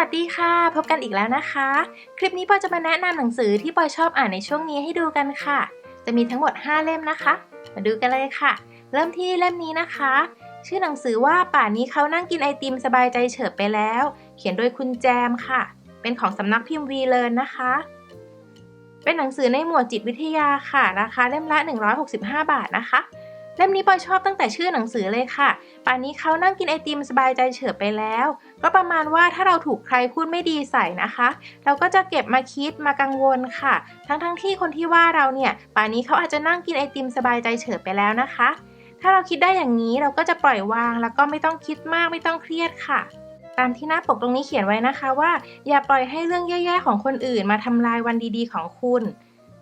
วัสดีค่ะ พบกันอีกแล้วนะคะ คลิปนี้ปอยจะมาแนะนำหนังสือที่ปอยชอบอ่านในช่วงนี้ให้ดูกันค่ะ จะมีทั้งหมด 5 เล่มนะคะ มาดูกันเลยค่ะ เริ่มที่เล่มนี้นะคะ ชื่อหนังสือว่าป่านนี้เขานั่งกินไอติมสบายใจเฉิบไปแล้ว เขียนโดยคุณแจมค่ะ เป็นของสำนักพิมพ์วีเลนนะคะ เป็นหนังสือในหมวดจิตวิทยาค่ะ ราคาเล่มละ 165 บาทนะคะ เล่มนี้ปอยชอบตั้งแต่ชื่อหนังสือเลยค่ะ ป่านนี้เขานั่งกินไอติมสบายใจเฉิบไปแล้ว ก็ประมาณว่าถ้าเราถูกใครพูดไม่ดีใส่นะคะ เราก็จะเก็บมาคิดมากังวลค่ะ ทั้งๆทที่คนที่ว่าเราเนี่ย ป่านนี้เขาอาจจะนั่งกินไอติมสบายใจเฉิบไปแล้วนะคะ ถ้าเราคิดได้อย่างนี้เราก็จะปล่อยวาง แล้วก็ไม่ต้องคิดมากไม่ต้องเครียดค่ะตามที่หน้าปกตรงนี้เขียนไว้นะคะว่า อย่าปล่อยให้เรื่องแย่ๆของคนอื่นมาทำลายวันดีๆของคุณ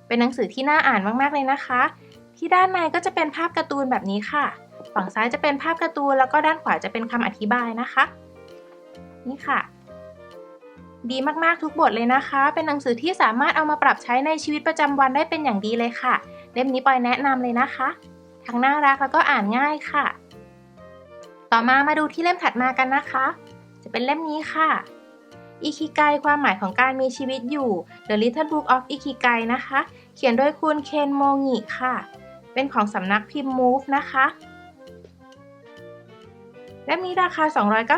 เป็นหนังสือที่น่าอ่านมากๆเลยนะคะ ที่ด้านในก็จะเป็นภาพการ์ตูนแบบนี้ค่ะ ฝั่งซ้ายจะเป็นภาพการ์ตูนแล้วก็ด้านขวาจะเป็นคำอธิบายนะคะ นี่ค่ะ ดีมากๆทุกบทเลยนะคะ เป็นหนังสือที่สามารถเอามาปรับใช้ในชีวิตประจำวันได้เป็นอย่างดีเลยค่ะ เล่มนี้ปอยแนะนำเลยนะคะ ทั้งน่ารักแล้วก็อ่านง่ายค่ะ ต่อมามาดูที่เล่มถัดมากันนะคะ จะเป็นเล่มนี้ค่ะอิคิไกความหมายของการมีชีวิตอยู่ The Little Book of Ikigai นะคะ เขียนโดยคุณเคนโมงิค่ะ เป็นของสำนักพิมพ์ Move นะคะ เล่มนี้ราคา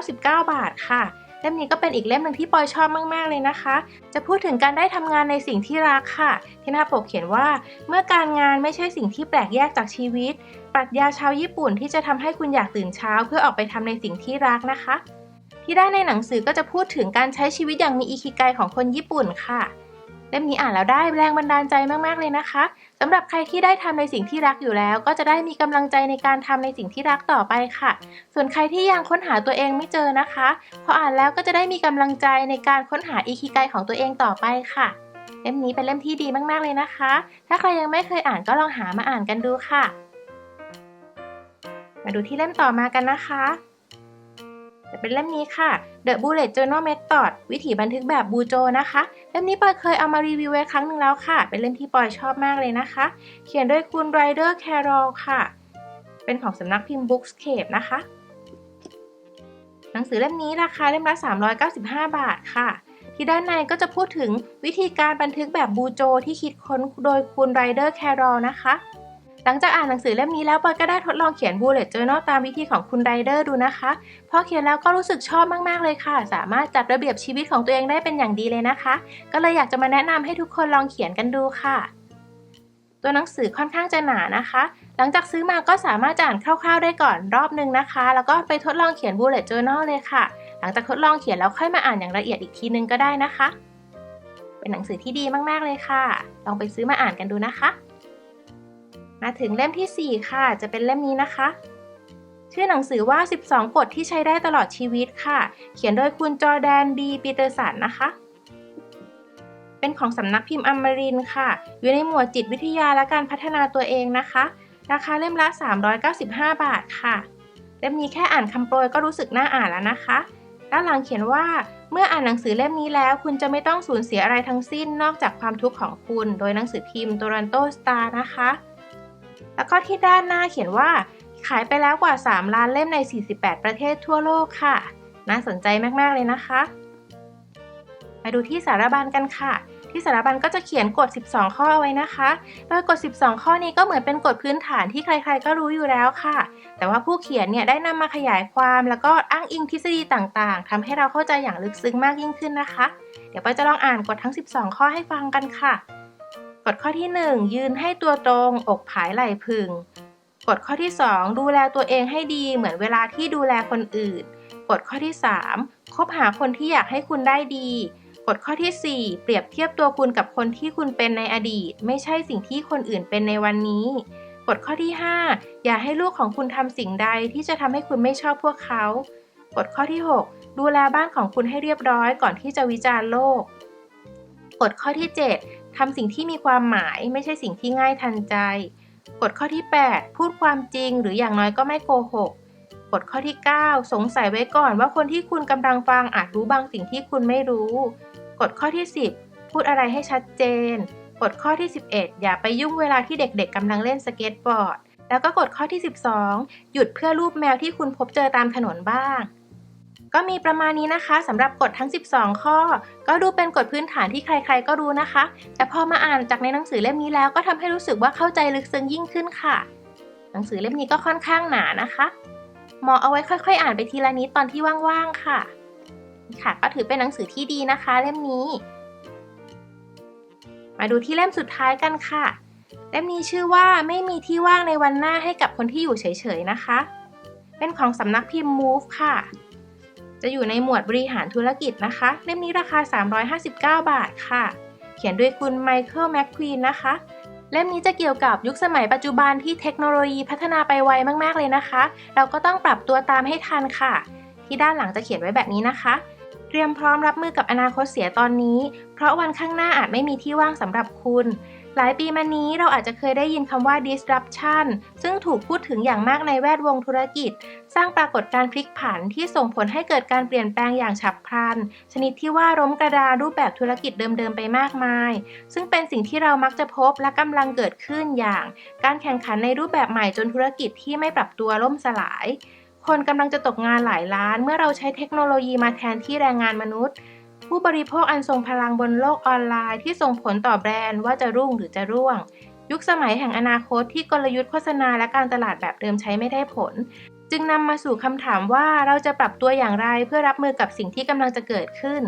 299 บาทค่ะ เล่มนี้ก็เป็นอีกเล่มหนึ่งที่ปอยชอบมาก ๆ เลยนะคะ จะพูดถึงการได้ทำงานในสิ่งที่รักค่ะ ที่หน้าปกเขียนว่า เมื่อการงานไม่ใช่สิ่งที่แปลกแยกจากชีวิต ปรัชญาชาวญี่ปุ่นที่จะทำให้คุณอยากตื่นเช้า เพื่อออกไปทำในสิ่งที่รักนะคะ ที่ได้ในหนังสือก็จะพูดถึงการใช้ชีวิตอย่างมีอิคิไกของคนญี่ปุ่นค่ะ เล่มนี้อ่านแล้วได้แรงบันดาลใจมาก ๆ เลยนะคะสำหรับใครที่ได้ทำในสิ่งที่รักอยู่แล้ว ก็จะได้มีกำลังใจในการทำในสิ่งที่รักต่อไปค่ะ ส่วนใครที่ยังค้นหาตัวเองไม่เจอนะคะพออ่านแล้วก็จะได้มีกำลังใจในการค้นหาอิคิไกของตัวเองต่อไปค่ะ เล่มนี้เป็นเล่มที่ดีมากๆเลยนะคะ ถ้าใครยังไม่เคยอ่านก็ลองหามาอ่านกันดูค่ะ มาดูที่เล่มต่อมากันนะคะ จะเป็นเล่มนี้ค่ะ The Bullet Journal Method วิถีบันทึกแบบบูโจนะคะ เล่มนี้ปอยเคยเอามารีวิวไว้ครั้งหนึ่งแล้วค่ะ เป็นเล่มที่ปอยชอบมากเลยนะคะ เขียนโดยคุณ Ryder Carroll ค่ะ เป็นของสำนักพิมพ์ Bookscape นะคะ หนังสือเล่มนี้ราคาเล่มละ 395 บาทค่ะ ที่ด้านในก็จะพูดถึงวิธีการบันทึกแบบบูโจที่คิดค้นโดยคุณ Ryder Carroll นะคะ หลังจากอ่านหนังสือเล่มนี้แล้วปอยก็ได้ทดลองเขียน bullet journal ตามวิธีของคุณไรเดอร์ดูนะคะพอเขียนแล้วก็รู้สึกชอบมากๆเลยค่ะ สามารถจัดระเบียบชีวิตของตัวเองได้เป็นอย่างดีเลยนะคะ ก็เลยอยากจะมาแนะนำให้ทุกคนลองเขียนกันดูค่ะ ตัวหนังสือค่อนข้างจะหนานะคะ หลังจากซื้อมาก็สามารถจะอ่านคร่าวๆได้ก่อนรอบนึงนะคะ แล้วก็ไปทดลองเขียน bullet journal เลยค่ะ หลังจากทดลองเขียนแล้วค่อยมาอ่านอย่างละเอียดอีกทีนึงก็ได้นะคะ เป็นหนังสือที่ดีมากๆเลยค่ะ ลองไปซื้อมาอ่านกันดูนะคะ มาถึงเล่มที่ 4 ค่ะ จะเป็นเล่มนี้นะคะ ชื่อหนังสือว่า 12กฎที่ใช้ได้ตลอดชีวิตค่ะ เขียนโดยคุณจอแดนบีปีเตอร์สันนะคะ เป็นของสำนักพิมพ์อมรินค่ะ อยู่ในหมวดจิตวิทยาและการพัฒนาตัวเองนะคะ ราคาเล่มละ 395 บาทค่ะ เล่มนี้แค่อ่านคำโปรยก็รู้สึกน่าอ่านแล้วนะคะด้านหลังเขียนว่าเมื่ออ่านหนังสือเล่มนี้แล้ว คุณจะไม่ต้องสูญเสียอะไรทั้งสิ้นนอกจากความทุกข์ของคุณ โดยหนังสือพิมพ์โตรันโตสตาร์นะคะ แล้วก็ที่ด้านหน้าเขียนว่าขายไปแล้วกว่า 3 ล้านเล่มใน 48 ประเทศทั่วโลกค่ะ น่าสนใจมากๆเลยนะคะมาดูที่สารบัญกันค่ะ ที่สารบัญก็จะเขียนกฎ 12 ข้อเอาไว้นะคะ โดยกฎ 12 ข้อนี้ก็เหมือนเป็นกฎพื้นฐานที่ใครๆ ก็รู้อยู่แล้วค่ะ แต่ว่าผู้เขียนเนี่ยได้นำมาขยายความแล้วก็อ้างอิงทฤษฎีต่างๆทำให้เราเข้าใจอย่างลึกซึ้งมากยิ่งขึ้นนะคะ เดี๋ยวปจะลองอ่านกฎทั้ง 12 ข้อให้ฟังกันค่ะ กฎข้อที่ 1 ยืนให้ตัวตรง อกผายไหล่พึง กฎข้อที่ 2 ดูแลตัวเองให้ดีเหมือนเวลาที่ดูแลคนอื่น กฎข้อที่ 3 คบหาคนที่อยากให้คุณได้ดี กฎข้อที่ 4 เปรียบเทียบตัวคุณกับคนที่คุณเป็นในอดีต ไม่ใช่สิ่งที่คนอื่นเป็นในวันนี้ กฎข้อที่ 5 อย่าให้ลูกของคุณทำสิ่งใดที่จะทำให้คุณไม่ชอบพวกเขา กฎข้อที่ 6 ดูแลบ้านของคุณให้เรียบร้อยก่อนที่จะวิจารณ์โลก กฎข้อที่ 7 ทำสิ่งที่มีความหมายไม่ใช่สิ่งที่ง่ายทันใจ กฎข้อที่ 8 พูดความจริง หรืออย่างน้อยก็ไม่โกหก กฎข้อที่ 9 สงสัยไว้ก่อนว่าคนที่คุณกำลังฟังอาจรู้บางสิ่งที่คุณไม่รู้ กฎข้อที่ 10 พูดอะไรให้ชัดเจน กฎข้อที่ 11 อย่าไปยุ่งเวลาที่เด็กๆกำลังเล่นสเก็ตบอร์ด แล้วก็กฎข้อที่ 12 หยุดเพื่อรูปแมวที่คุณพบเจอตามถนนบ้าง ก็มีประมาณนี้นะคะสำหรับกฎทั้ง 12 ข้อ ก็ดูเป็นกฎพื้นฐานที่ใครๆก็รู้นะคะ แต่พอมาอ่านจากในหนังสือเล่มนี้แล้วก็ทำให้รู้สึกว่าเข้าใจลึกซึ้งยิ่งขึ้นค่ะ หนังสือเล่มนี้ก็ค่อนข้างหนานะคะเหมาะเอาไว้ค่อย ๆ อ่านไปทีละนิดตอนที่ว่างๆค่ะค่ะ ก็ถือเป็นหนังสือที่ดีนะคะ เล่มนี้ มาดูที่เล่มสุดท้ายกันค่ะ เล่มนี้ชื่อว่าไม่มีที่ว่างในวันหน้าให้กับคนที่อยู่เฉยๆนะคะ เป็นของสำนักพิมพ์ Move ค่ะ จะอยู่ในหมวดบริหารธุรกิจนะคะ เล่มนี้ราคา 359 บาทค่ะ เขียนโดยคุณไมเคิลแมคควีนนะคะ เล่มนี้จะเกี่ยวกับยุคสมัยปัจจุบันที่เทคโนโลยีพัฒนาไปไวมาก ๆ เลยนะคะ เราก็ต้องปรับตัวตามให้ทันค่ะ ที่ด้านหลังจะเขียนไว้แบบนี้นะคะ เตรียมพร้อมรับมือกับอนาคตเสียตอนนี้ เพราะวันข้างหน้าอาจไม่มีที่ว่างสำหรับคุณ หลายปีมานี้เราอาจจะเคยได้ยินคำว่า disruption ซึ่งถูกพูดถึงอย่างมากในแวดวงธุรกิจ สร้างปรากฏการณ์พลิกผันที่ส่งผลให้เกิดการเปลี่ยนแปลงอย่างฉับพลัน ชนิดที่ว่าล้มกระดานรูปแบบธุรกิจเดิมๆไปมากมาย ซึ่งเป็นสิ่งที่เรามักจะพบและกำลังเกิดขึ้นอย่าง การแข่งขันในรูปแบบใหม่จนธุรกิจที่ไม่ปรับตัวล่มสลาย คนกำลังจะตกงานหลายล้าน เมื่อเราใช้เทคโนโลยีมาแทนที่แรงงานมนุษย์ ผู้บริโภคอันทรงพลังบนโลกออนไลน์ที่ส่งผลต่อแบรนด์ว่าจะรุ่งหรือจะร่วง ยุคสมัยแห่งอนาคตที่กลยุทธ์โฆษณาและการตลาดแบบเดิมใช้ไม่ได้ผล จึงนำมาสู่คำถามว่าเราจะปรับตัวอย่างไรเพื่อรับมือกับสิ่งที่กำลังจะเกิดขึ้น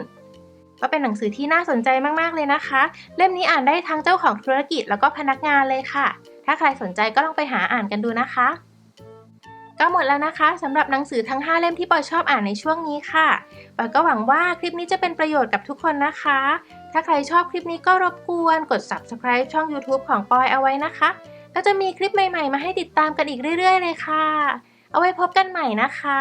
ก็เป็นหนังสือที่น่าสนใจมากๆเลยนะคะ เล่มนี้อ่านได้ทั้งเจ้าของธุรกิจแล้วก็พนักงานเลยค่ะ ถ้าใครสนใจก็ลองไปหาอ่านกันดูนะคะ ก็หมดแล้วนะคะสำหรับหนังสือทั้ง 5 เล่มที่ปอยชอบอ่านในช่วงนี้ค่ะปอยก็หวังว่าคลิปนี้จะเป็นประโยชน์กับทุกคนนะคะ ถ้าใครชอบคลิปนี้ก็รบกวนกด subscribe ช่อง YouTube ของปอยเอาไว้นะคะ ก็จะมีคลิปใหม่ๆ มาให้ติดตามกันอีกเรื่อย ๆ เลยค่ะ เอาไว้พบกันใหม่นะคะ